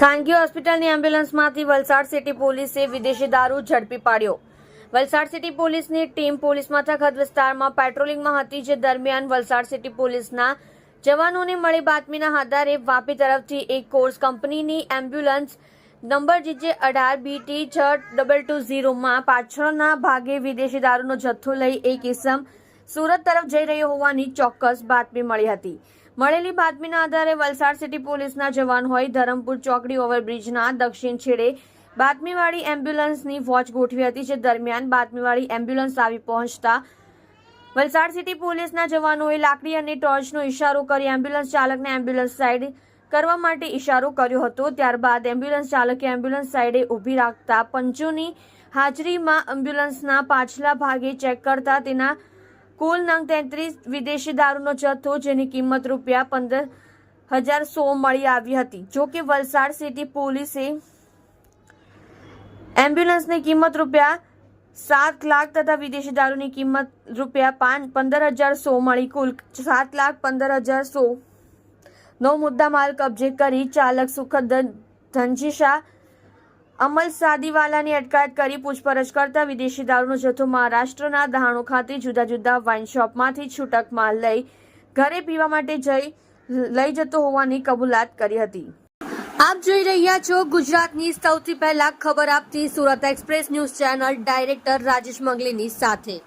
ખાનગી હોસ્પિટલની એમ્બ્યુલન્સમાંથી વલસાડ સિટી પોલીસે વિદેશી દારૂ ઝડપી પાડ્યો. વલસાડ સિટી પોલીસની ટીમ પોલીસ મથક હદ વિસ્તારમાં પેટ્રોલિંગમાં હતી, જે દરમિયાન વલસાડ સિટી પોલીસના જવાનોને મળી બાતમીના આધારે વાપી તરફથી એક કોર્સ કંપનીની એમ્બ્યુલન્સ નંબર જીજે અઢાર બીટી છ ડબલ ટુ ઝીરોમાં પાછળના ભાગે વિદેશી દારૂનો જથ્થો લઈ એક ઇસમ સુરત તરફ જઈ રહ્યો હોવાની ચોક્કસ બાતમી મળી હતી. મળેલી બાતમીના આધારે વલસાડ સિટી પોલીસના જવાન હોય ધરમપુર ચોકડી ઓવરબ્રિજના દક્ષિણ છેડે બાતમીવાળી એમ્બ્યુલન્સની વોચ ગોઠવી હતી, જે દરમિયાન બાતમીવાળી એમ્બ્યુલન્સ આવી પહોંચતા વલસાડ સિટી પોલીસના જવાનોએ લાકડી અને ટોર્ચનો ઇશારો કરી એમ્બ્યુલન્સ ચાલકને એમ્બ્યુલન્સ સાઈડ કરવા માટે ઇશારો કર્યો હતો. ત્યારબાદ એમ્બ્યુલન્સ ચાલકે એમ્બ્યુલન્સ સાઈડે ઊભી રાખતા પંચોની હાજરીમાં એમ્બ્યુલન્સના પાછલા ભાગે ચેક કરતા તેના કુલ નંગ તેત્રીસ વિદેશી દારૂનો જથ્થો જેની કિંમત રૂપિયા પંદર હજાર સો મળી આવી હતી. જો કે વલસાડ સિટી પોલીસે એમ્બ્યુલન્સની કિંમત રૂપિયા સાત લાખ તથા વિદેશી દારૂની કિંમત રૂપિયા પાંચ પંદર હજાર સો મળી. કુલ સાત લાખ પંદર હજાર સો નો મુદ્દા માલ કબજે કરી ચાલક સુખદ ધનજી ધનજીશા અમલ સાદીવાલાની અટકાયત કરી પૂછપરછ કરતા વિદેશી દારૂનો જથ્થો મહારાષ્ટ્રના દહાણુ ખાતે જુદા જુદા વાઇન શોપમાંથી છૂટક માલ લઈ ઘરે પીવા માટે જઈ લઈ જતો હોવાની કબૂલાત કરી હતી. આપ જોઈ રહ્યા છો ગુજરાતની સૌથી પહેલા ખબર આપતી Surat express news channel director Rajesh મંગલીની સાથે.